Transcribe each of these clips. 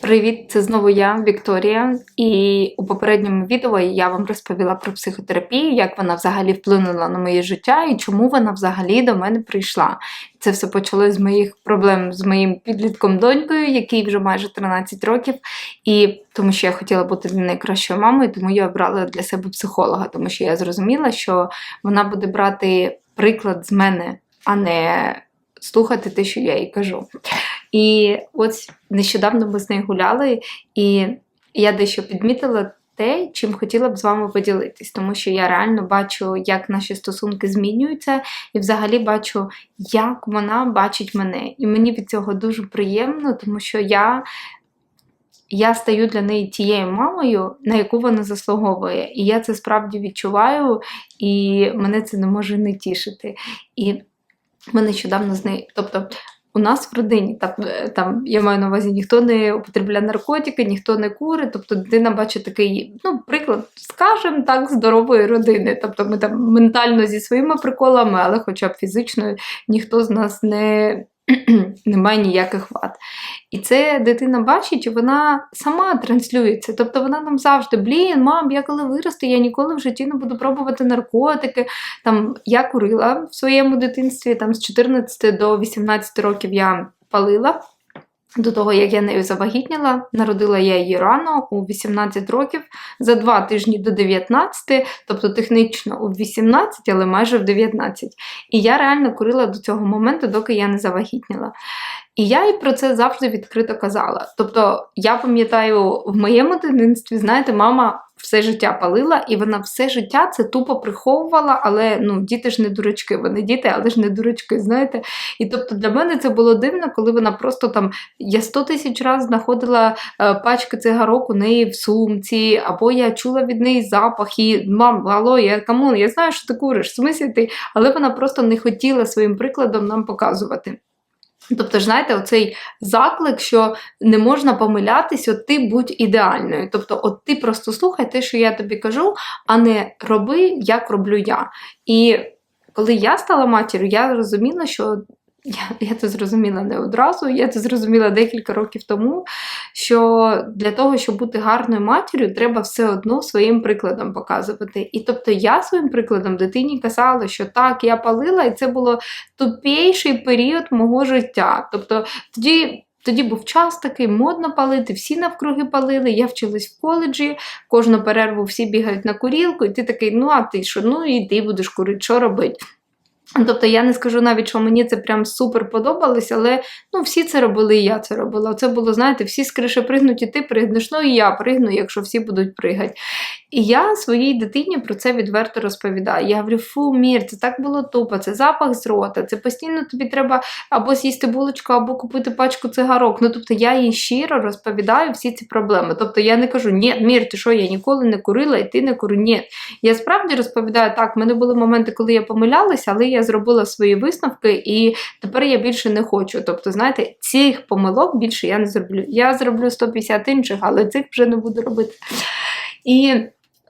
Привіт, це знову я, Вікторія. І у попередньому відео я вам розповіла про психотерапію, як вона взагалі вплинула на моє життя і чому вона взагалі до мене прийшла. Це все почалося з моїх проблем з моїм підлітком донькою, який вже майже 13 років. І тому що я хотіла бути для неї кращою мамою, тому я обрала для себе психолога, тому що я зрозуміла, що вона буде брати приклад з мене, а не слухати те, що я їй кажу. І ось нещодавно ми з нею гуляли, і я дещо підмітила те, чим хотіла б з вами поділитись, тому що я реально бачу, як наші стосунки змінюються, і взагалі бачу, як вона бачить мене. І мені від цього дуже приємно, тому що я. Я стаю для неї тією мамою, на яку вона заслуговує. І я це справді відчуваю, і мене це не може не тішити. І ми нещодавно з нею, тобто у нас в родині, там, е, там я маю на увазі, ніхто не употребляє наркотики, ніхто не курить. Тобто дитина бачить такий, ну, приклад, скажімо так, здорової родини. Тобто ми там ментально зі своїми приколами, але хоча б фізично ніхто з нас не. Немає ніяких вад. І це дитина бачить, і вона сама транслюється. Тобто вона нам завжди, блін, мам, я коли виросту, я ніколи в житті не буду пробувати наркотики. Там Я курила в своєму дитинстві, там з 14 до 18 років я палила. До того, як я нею завагітніла, народила я її рано у 18 років, за два тижні до 19, тобто технічно у 18, але майже в 19. І я реально курила до цього моменту, доки я не завагітніла. І я їй про це завжди відкрито казала. Тобто, я пам'ятаю, в моєму дитинстві, знаєте, мама все життя палила, і вона все життя це тупо приховувала, але ну, діти ж не дурачки, вони діти, але ж не дурачки, знаєте. І тобто для мене це було дивно, коли вона просто там я сто тисяч разів знаходила е, пачки цигарок у неї в сумці, або я чула від неї запах, і мам, алло, я камон, я знаю, що ти куриш, в смислі ти, але вона просто не хотіла своїм прикладом нам показувати. Тобто, ж знаєте, оцей заклик, що не можна помилятись, от ти будь ідеальною. Тобто, от ти просто слухай те, що я тобі кажу, а не роби, як роблю я. І коли я стала матір'ю, я зрозуміла, що я я це зрозуміла не одразу, я це зрозуміла декілька років тому, що для того, щоб бути гарною матір'ю, треба все одно своїм прикладом показувати. І тобто я своїм прикладом дитині казала, що так, я палила, і це було тупіший період мого життя. Тобто тоді. Тоді був час такий модно палити, всі навкруги палили. Я вчилась в коледжі, кожну перерву всі бігають на курілку, і ти такий, ну а ти що? Ну і ти будеш курити, що робити? Тобто я не скажу навіть, що мені це прям супер подобалось, але ну, всі це робили, і я це робила. Це було, знаєте, всі з криші пригнуть, і ти пригнеш, ну і я пригну, якщо всі будуть пригати. І я своїй дитині про це відверто розповідаю. Я говорю, фу, мір, це так було тупо, це запах з рота, це постійно тобі треба або з'їсти булочку, або купити пачку цигарок. Ну, тобто я їй щиро розповідаю всі ці проблеми. Тобто я не кажу, ні, мір, ти що, я ніколи не курила, і ти не курю. Ні. Я справді розповідаю, так, в мене були моменти, коли я помилялася, але я зробила свої висновки, і тепер я більше не хочу. Тобто, знаєте, цих помилок більше я не зроблю. Я зроблю 150 інших, але цих вже не буду робити. І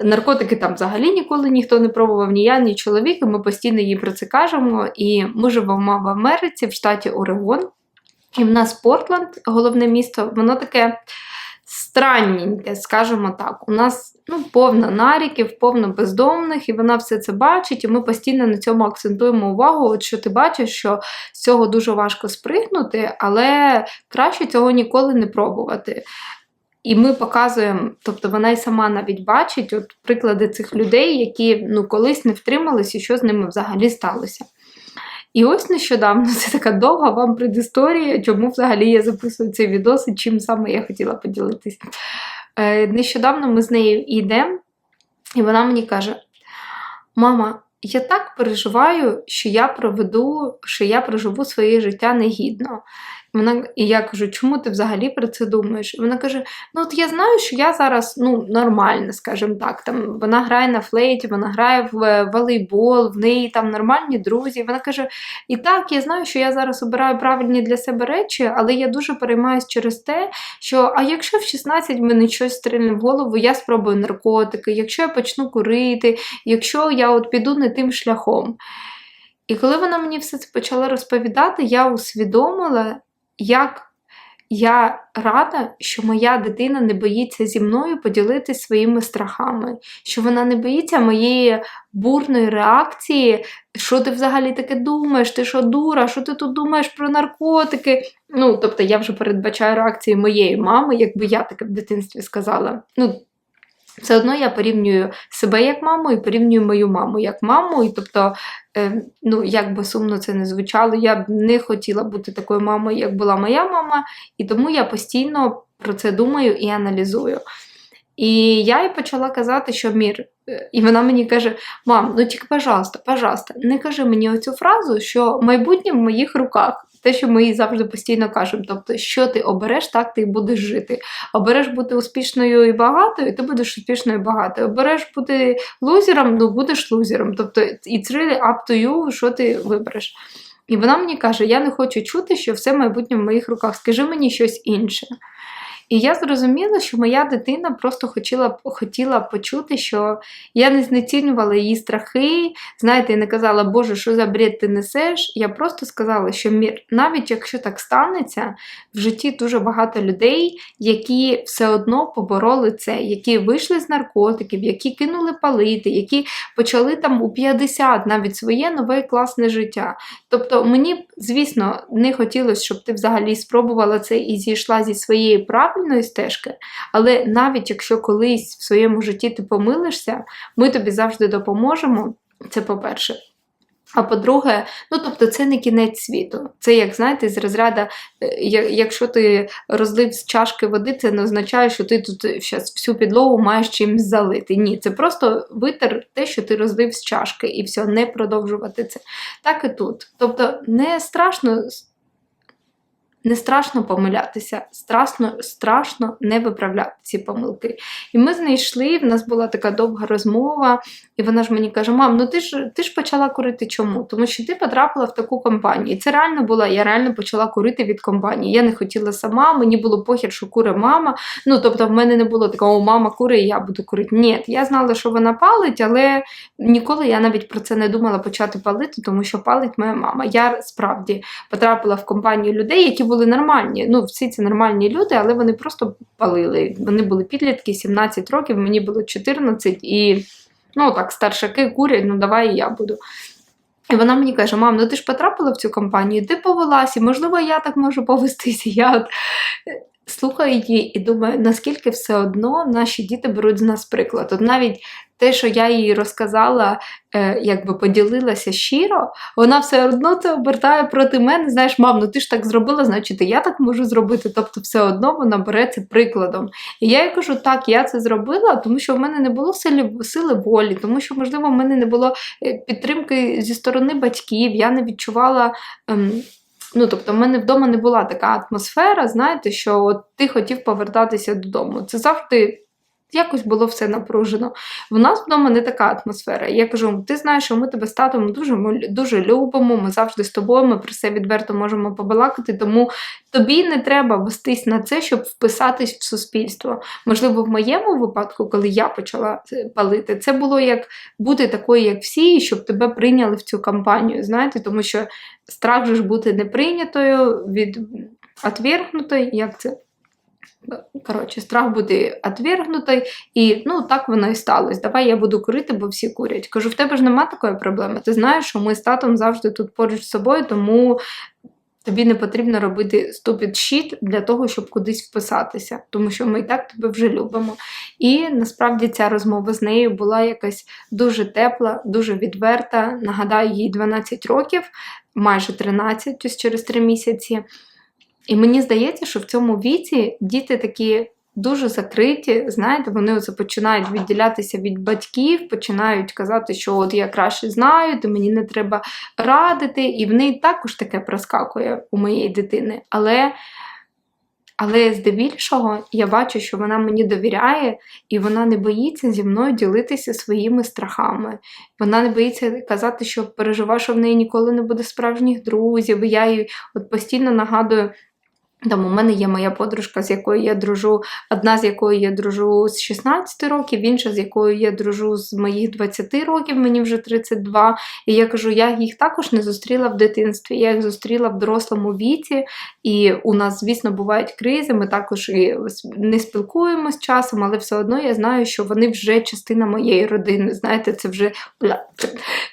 Наркотики там взагалі ніколи ніхто не пробував, ні я, ні чоловік, ми постійно їй про це кажемо. І ми живемо в Америці, в штаті Орегон. І в нас Портленд, головне місто, воно таке странненьке, скажімо так. У нас ну, повно наріків, повно бездомних, і вона все це бачить, і ми постійно на цьому акцентуємо увагу, от що ти бачиш, що з цього дуже важко спригнути, але краще цього ніколи не пробувати. І ми показуємо, тобто вона й сама навіть бачить от приклади цих людей, які ну, колись не втрималися, і що з ними взагалі сталося. І ось нещодавно це така довга вам предісторія, чому взагалі я записую цей відос і чим саме я хотіла поділитися. Е, Нещодавно ми з нею йдемо, і вона мені каже: Мама, я так переживаю, що я проведу, що я проживу своє життя негідно. Вона, І я кажу, чому ти взагалі про це думаєш? І вона каже: Ну, от я знаю, що я зараз ну, нормальна, скажімо так. Там, Вона грає на флейті, вона грає в е, волейбол, в неї там нормальні друзі. Вона каже: І так, я знаю, що я зараз обираю правильні для себе речі, але я дуже переймаюсь через те, що а якщо в 16 мене щось стрільне в голову, я спробую наркотики, якщо я почну курити, якщо я от піду не тим шляхом. І коли вона мені все це почала розповідати, я усвідомила як я рада, що моя дитина не боїться зі мною поділитися своїми страхами, що вона не боїться моєї бурної реакції, що ти взагалі таке думаєш, ти що дура, що ти тут думаєш про наркотики. Ну, тобто я вже передбачаю реакції моєї мами, якби я таке в дитинстві сказала. Ну, все одно я порівнюю себе як маму і порівнюю мою маму як маму. І тобто, е, ну, як би сумно це не звучало, я б не хотіла бути такою мамою, як була моя мама, і тому я постійно про це думаю і аналізую. І я їй почала казати, що мір. е, І вона мені каже: мам, ну тільки, пожалуйста, пожалуйста, не кажи мені оцю фразу, що майбутнє в моїх руках. Те, що ми завжди постійно кажемо. Тобто, що ти обереш, так ти будеш жити. Обереш бути успішною і багатою, ти будеш успішною і багатою. Обереш бути лузером, ну будеш лузером. Тобто, it's really up to you, що ти вибереш. І вона мені каже: я не хочу чути, що все майбутнє в моїх руках. Скажи мені щось інше. І я зрозуміла, що моя дитина просто хотіла хотіла почути, що я не знецінювала її страхи, знаєте, і не казала, Боже, що за бред ти несеш. Я просто сказала, що навіть якщо так станеться, в житті дуже багато людей, які все одно побороли це, які вийшли з наркотиків, які кинули палити, які почали там у 50 навіть своє нове класне життя. Тобто мені звісно, не хотілося, щоб ти взагалі спробувала це і зійшла зі своєї правильної стежки. Але навіть якщо колись в своєму житті ти помилишся, ми тобі завжди допоможемо. Це по-перше. А по-друге, ну тобто це не кінець світу. Це як знаєте, з розряду, е, якщо ти розлив з чашки води, це не означає, що ти тут зараз всю підлогу маєш чимось залити. Ні, це просто витер те, що ти розлив з чашки, і все, не продовжувати це. Так і тут. Тобто не страшно. Не страшно помилятися, страшно, страшно не виправляти ці помилки. І ми знайшли, в нас була така довга розмова, і вона ж мені каже: Мам, ну ти ж ти ж почала курити чому? Тому що ти потрапила в таку компанію. І це реально була, я реально почала курити від компанії. Я не хотіла сама, мені було похер, що куре мама. Ну, тобто, в мене не було такого, мама кури, і я буду курити. Ні, я знала, що вона палить, але ніколи я навіть про це не думала почати палити, тому що палить моя мама. Я справді потрапила в компанію людей, які були нормальні. Ну, всі ці нормальні люди, але вони просто палили. Вони були підлітки, 17 років, мені було 14 і. Ну, так, старшаки курять, ну давай і я буду. І вона мені каже: мам, ну ти ж потрапила в цю компанію, ти повелася, можливо, я так можу повестися. Я от слухаю її і думаю, наскільки все одно наші діти беруть з нас приклад. От навіть те, що я їй розказала, е, якби поділилася щиро, вона все одно це обертає проти мене. Знаєш, мам, ну ти ж так зробила, значить, і я так можу зробити. Тобто, все одно вона бере це прикладом. І я їй кажу, так, я це зробила, тому що в мене не було сили, сили волі, тому що, можливо, в мене не було е, підтримки зі сторони батьків, я не відчувала. Ем, Ну, тобто, в мене вдома не була така атмосфера, знаєте, що от ти хотів повертатися додому. Це завжди якось було все напружено. В нас вдома не така атмосфера. Я кажу: ти знаєш, що ми тебе з татом дуже, дуже любимо, ми завжди з тобою, ми про це відверто можемо побалакати, тому тобі не треба вестись на це, щоб вписатись в суспільство. Можливо, в моєму випадку, коли я почала палити, це було як бути такою, як всі, щоб тебе прийняли в цю кампанію. Знаєте, тому що страх же ж бути неприйнятою, від отвергнутою, як це? Коротше, страх бути отвергнутою, і ну так воно і сталося. Давай я буду курити, бо всі курять. Кажу, в тебе ж нема такої проблеми. Ти знаєш, що ми з татом завжди тут поруч з собою, тому тобі не потрібно робити stupid shit для того, щоб кудись вписатися, тому що ми і так тебе вже любимо. І насправді ця розмова з нею була якась дуже тепла, дуже відверта. Нагадаю, їй 12 років, майже 13, ось через 3 місяці. І мені здається, що в цьому віці діти такі дуже закриті, знаєте, вони оце починають відділятися від батьків, починають казати, що от я краще знаю, то мені не треба радити. І в неї також таке проскакує у моєї дитини. Але, але здебільшого я бачу, що вона мені довіряє, і вона не боїться зі мною ділитися своїми страхами. Вона не боїться казати, що переживає, що в неї ніколи не буде справжніх друзів. Я їй от постійно нагадую. Там у мене є моя подружка, з якою я дружу, одна з якою я дружу з 16 років, інша з якою я дружу з моїх 20 років, мені вже 32. І я кажу, я їх також не зустріла в дитинстві, я їх зустріла в дорослому віці, і у нас, звісно, бувають кризи. Ми також і не спілкуємось часом, але все одно я знаю, що вони вже частина моєї родини. Знаєте, це вже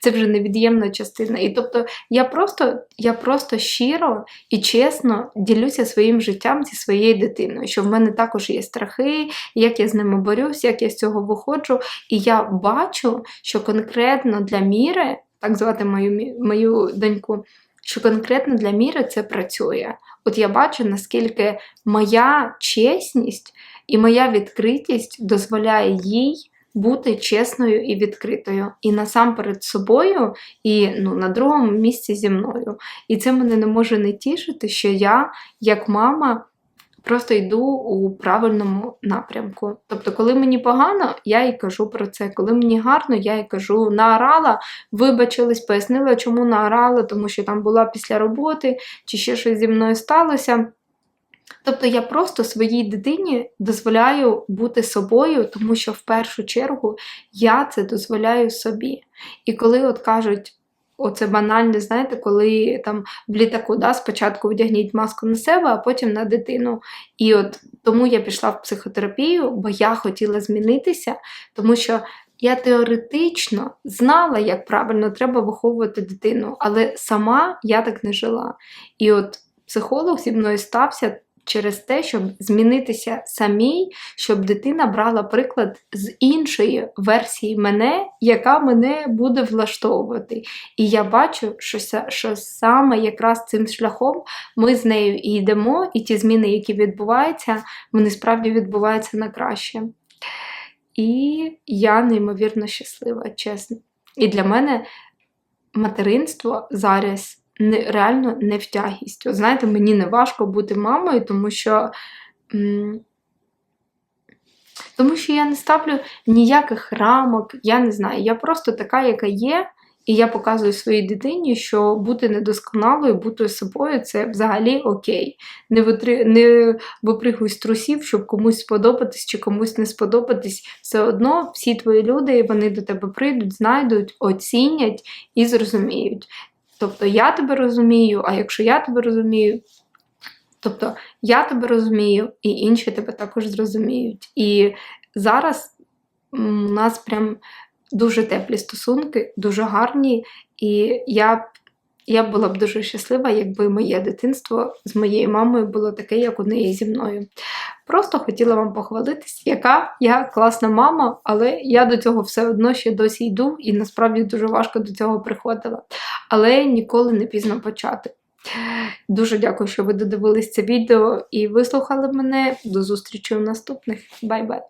це вже невід'ємна частина. І тобто я просто, я просто щиро і чесно ділюся своїм життям зі своєю дитиною, що в мене також є страхи, як я з ними борюсь, як я з цього виходжу. І я бачу, що конкретно для міри, так звати мою, мою доньку, що конкретно для міри це працює. От я бачу, наскільки моя чесність і моя відкритість дозволяє їй бути чесною і відкритою. І насамперед собою, і ну, на другому місці зі мною. І це мене не може не тішити, що я, як мама, просто йду у правильному напрямку. Тобто, коли мені погано, я їй кажу про це. Коли мені гарно, я їй кажу, наорала, вибачилась, пояснила, чому наорала, тому що там була після роботи, чи ще щось зі мною сталося. Тобто я просто своїй дитині дозволяю бути собою, тому що в першу чергу я це дозволяю собі. І коли от кажуть, оце банальне, знаєте, коли там в літаку да, спочатку вдягніть маску на себе, а потім на дитину. І от тому я пішла в психотерапію, бо я хотіла змінитися, тому що я теоретично знала, як правильно треба виховувати дитину, але сама я так не жила. І от психолог зі мною стався через те, щоб змінитися самій, щоб дитина брала приклад з іншої версії мене, яка мене буде влаштовувати. І я бачу, що, що саме якраз цим шляхом ми з нею і йдемо, і ті зміни, які відбуваються, вони справді відбуваються на краще. І я неймовірно щаслива, чесно. І для мене материнство зараз не, реально не в тягість. От знаєте, мені не важко бути мамою, тому що. м, Тому що я не ставлю ніяких рамок, я не знаю. Я просто така, яка є, і я показую своїй дитині, що бути недосконалою, бути собою це взагалі окей. Не, витри... не випригуй з трусів, щоб комусь сподобатись чи комусь не сподобатись. Все одно всі твої люди вони до тебе прийдуть, знайдуть, оцінять і зрозуміють. Тобто я тебе розумію, а якщо я тебе розумію, тобто я тебе розумію, і інші тебе також зрозуміють. І зараз у нас прям дуже теплі стосунки, дуже гарні, і я, я була б дуже щаслива, якби моє дитинство з моєю мамою було таке, як у неї зі мною. Просто хотіла вам похвалитись, яка я класна мама, але я до цього все одно ще досі йду, і насправді дуже важко до цього приходила. Але ніколи не пізно почати. Дуже дякую, що ви додивились це відео і вислухали мене. До зустрічі у наступних. Бай-бай!